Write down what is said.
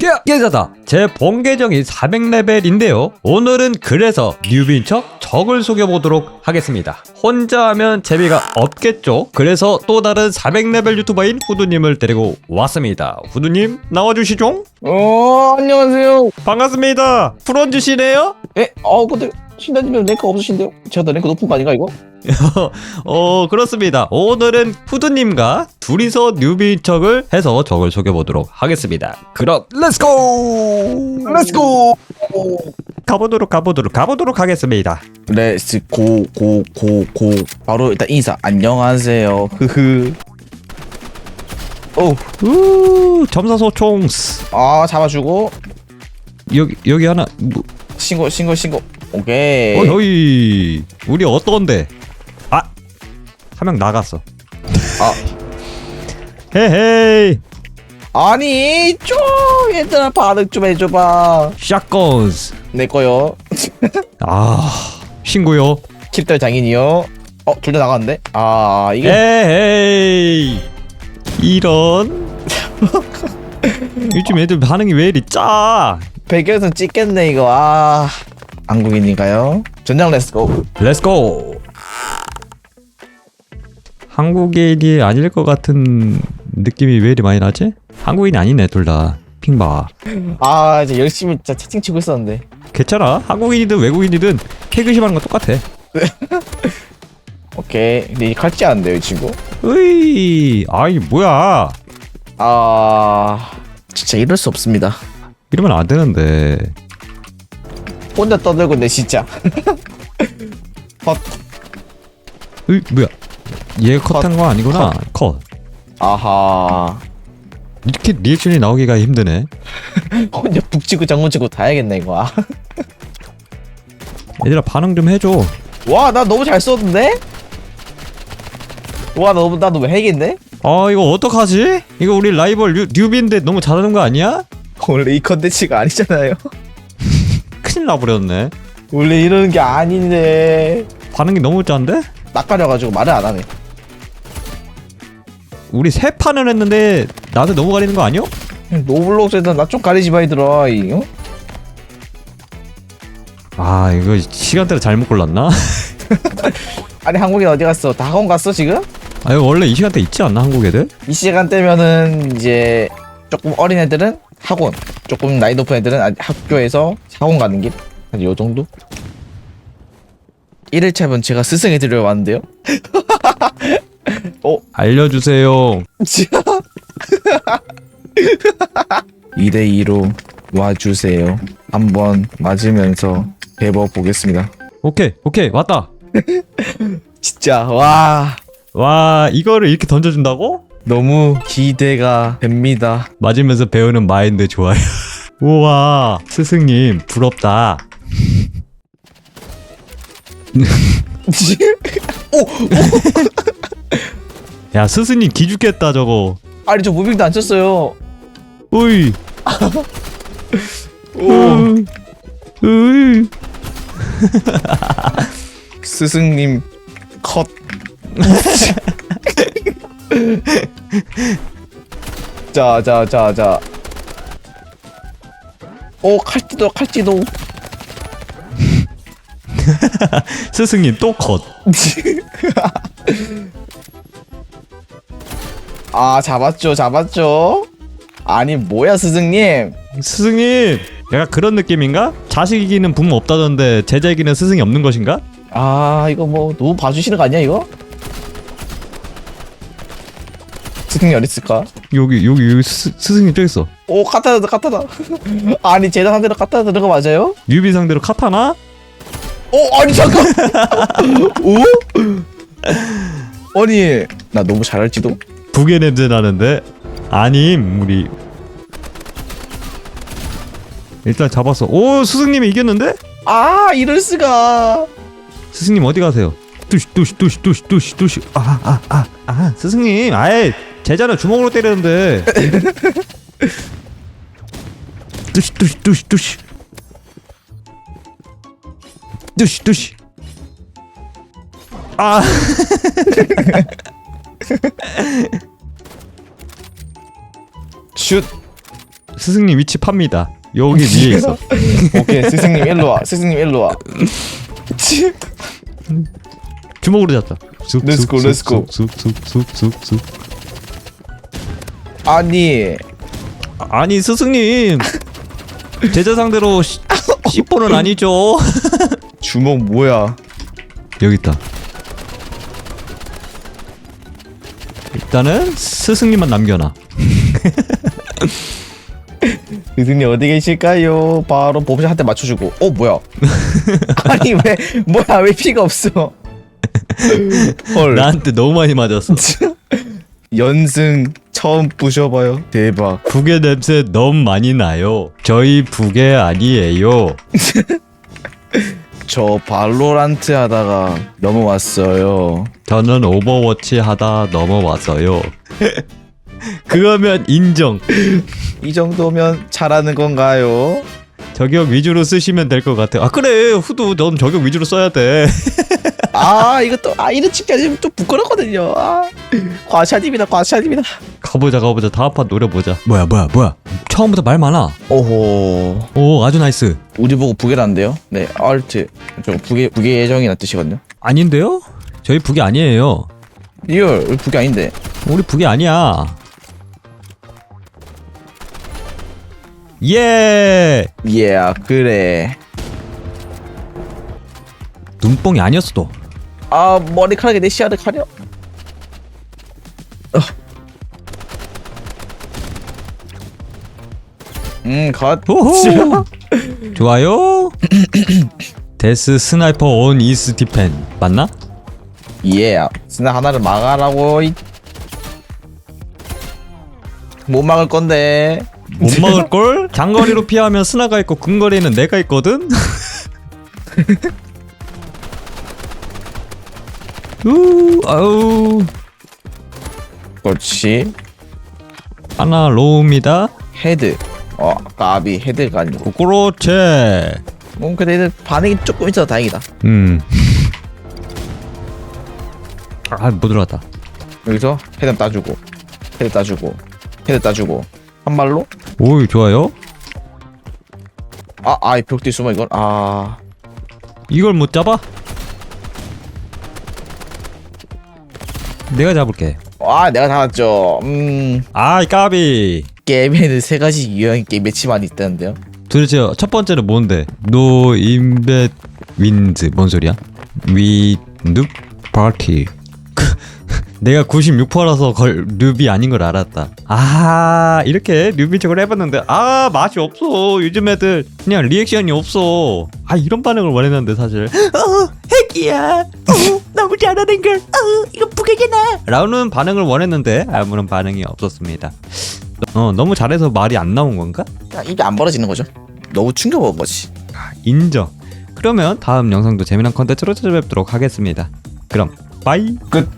깨! 깨자다! 제 본 계정이 400레벨인데요. 오늘은 그래서 뉴비인 척 적을 속여보도록 하겠습니다. 혼자 하면 재미가 없겠죠? 그래서 또 다른 400레벨 유튜버인 후두님을 데리고 왔습니다. 후두님, 나와주시죠? 어 안녕하세요. 반갑습니다. 풀어주시네요? 에? 어 근데 신다님은 랭크 없으신데요? 제가 더 랭크 높은 거 아닌가 이거? 어, 그렇습니다. 오늘은 후드님과 둘이서 뉴비인 척을 해서 적을 속여보도록 하겠습니다. 그럼, 렛츠고! 렛츠고. 가보도록, 가보도록, 가보도록 하겠습니다. 렛츠 고 고 고 고. 바로 일단 인사. 안녕하세요. 흐흐. 오. 우, 점사소 총스. 아 잡아주고 여기, 여기 하나, 뭐, 신고 신고 신고. 오케이. 어, 어이, 우리 어떤데? 아! 한명 나갔어. 아. 헤헤이, 아니 좀 얘들아 반응 좀 해줘봐. 샷건스. 내 거요. 아, 신고요. 킵들 장인이요. 어 둘 다 나갔는데? 아 이게 에헤이 이런 요즘 애들 반응이 왜 이리 짜 배경에서 찍겠네 이거. 아 한국인인가요? 전장 렛츠고. 렛츠고 한국인이 아닐 것 같은 느낌이 왜 이리 많이 나지? 한국인이 아니네 둘 다 핑봐 아 이제 열심히 진짜 채팅 치고 있었는데. 괜찮아 한국인이든 외국인이든 태그심하는 건 똑같아 오케이. 근데 이안 돼요, 이 친구. 으이 아이 뭐야 아, 진짜 이럴 수 없습니다. 이러면 안 되는데 혼자 떠들고 내 진짜. 헛. 으이 뭐야 얘 컷한 거 아니구나 컷 아하. 이렇게 리액션이 나오기가 힘드네 혼자 북치고 장구치고 다 해야겠네 이거. 아. 얘들아 반응 좀 해줘 와, 나 너무 잘 쏘던데? 와, 나 너무 나 너무 핵인데? 아 이거 어떡하지? 이거 우리 라이벌 뉴, 뉴비인데 너무 잘하는 거 아니야? 원래 이 컨텐츠가 아니잖아요. 큰일 나버렸네 원래 이러는 게 아닌데. 반응이 너무 짠데? 낯가려가지고 말을 안 하네. 우리 세 판을 했는데 나한테 너무 가리는 거 아니야? 노블록스에다 나 좀 가리지 마 얘들아. 이, 어? 아 이거 시간대를 잘못 골랐나? 아니 한국인 어디 갔어? 다 학원 갔어 지금? 아 이거 원래 이 시간대 있지 않나 한국 애들? 이 시간대면은 이제 조금 어린 애들은 학원, 조금 나이 높은 애들은 아직 학교에서 학원 가는 길. 한 요 정도? 1일차면 제가 스승이 들려왔는데요. 알려주세요 2대2로 와주세요. 한번 맞으면서 배워보겠습니다. 오케이 오케이 왔다 진짜, 와. 와 이거를 이렇게 던져준다고? 너무 기대가 됩니다. 맞으면서 배우는 마인드 좋아요 우와 스승님 부럽다 야 스승님 기죽겠다 저거 아니, 저 무빙도 안 쳤어요. 으이 오. 으이 스승님, 컷. 자, 자, 자, 자. 오, 칼찌도, 칼찌도. 스승님 또컷 아, 잡았죠, 잡았죠. 아니, 뭐야, 스승님. 스승님 약간 그런 느낌인가? 자식 이기는 부모 없다던데 제자 이기는 스승이 없는 것인가? 아, 이거 뭐, 너무 봐주시는 거 아니야, 이거? 스승님 어디 있을까? 여기 여기 여기 스, 스승님 저기 있어 오, 카타다, 카타다. 아니, 제자 상대로 카타다 들어가 맞아요? 뉴비 상대로 카타나? 어, 아니, 잠깐! 오? 아니, 나 너무 잘할지도? 부계 냄새 나는데? 아님 우리. 일단 잡았어. 오 스승님이 이겼는데? 아, 이럴 수가. 스승님 어디 가세요? 뚜시 뚜시 뚜시 뚜시 뚜시 뚜시. 아아아아 아, 아, 스승님. 아예 제자는 주먹으로 때리는데. 뚜시 뚜시 뚜시 뚜시. 뚜시 뚜시. 아 슛. 스승님 위치 팝니다. 여기 위에 있어. 오케이 스승님 일로 와 스승님 일로 와 주먹으로 잡자. Let's go, let's go. 쑥쑥쑥 쑥 쑥 쑥. 아니 아니 스승님 제자 상대로 시- 씨뽀는 아니죠. 주먹 뭐야 여기 있다. 일단은 스승님만 남겨놔. 스승님 어디 계실까요? 바로 보부샷 한대 맞춰주고. 어 뭐야? 아니 왜 뭐야? 왜 피가 없어? 헐. 나한테 너무 많이 맞았어. 연승 처음 부셔봐요. 대박. 북의 냄새 너무 많이 나요. 저희 북의 아니에요. 저 발로란트 하다가 넘어왔어요 저는 오버워치 하다 넘어왔어요. 그거면 인정. 이 정도면 잘하는 건가요? 저격 위주로 쓰시면 될 것 같아요. 아 그래 후드 넌 저격 위주로 써야 돼. 아 이것도 아 이런 칭찬이 좀 부끄럽거든요 아, 과샤님이다 과샤님이다 가보자 가보자 다음 판 노려보자. 뭐야 뭐야 뭐야. 처음부터 말 많아. 오호 오 아주 나이스. 우리 보고 부계란데요? 네 알트 저 부계 부계 예정이란 뜻이거든요 아닌데요? 저희 북이 아니에요. 리얼 우리 부계 아닌데 우리 북이 아니야. 예. 예 그래 눈뽕이 아니었어 또. 아 머리카락에 내 시야를 가려 어. 음 갓 호호. 좋아요. 데스 스나이퍼 온 이스 디펜 맞나? 예 스나 하나를 막아라고 이... 못 막을 건데 못 막을 걸? 장거리로 피하면 스나가 있고 근거리는 내가 있거든. 우 아우 그렇지 하나 로우입니다. 헤드 어 까비 헤드가 아니고 그렇지. 뭐 근데 얘들 반응이 조금 있어서 다행이다 음. 아 못 들어갔다. 여기서 헤드 따주고 헤드 따주고 헤드 따주고 한 발로 오 좋아요. 아 아이 벽뒤 숨어 이걸 아 이걸 못 잡아? 내가 잡을게. 아, 내가 잡았죠 음 아이 까비. 게임에는 세 가지 유형 게임 매치만 있다는데요 도대체 첫 번째는 뭔데? 노 인벳 윈즈 뭔 소리야? 위누 파티 내가 96%라서 걸 류비 아닌 걸 알았다. 아 이렇게 류비 쪽으로 해봤는데 아 맛이 없어. 요즘 애들 그냥 리액션이 없어. 아 이런 반응을 원했는데 사실. 어 핵이야. 어 너무 잘하는 걸. 어, 이거 부계잖아 라는 반응을 원했는데 아무런 반응이 없었습니다. 어 너무 잘해서 말이 안 나온 건가? 야, 입이 안 벌어지는 거죠? 너무 충격 먹은 거지. 인정. 그러면 다음 영상도 재미난 컨텐츠로 찾아뵙도록 하겠습니다. 그럼 빠이. 끝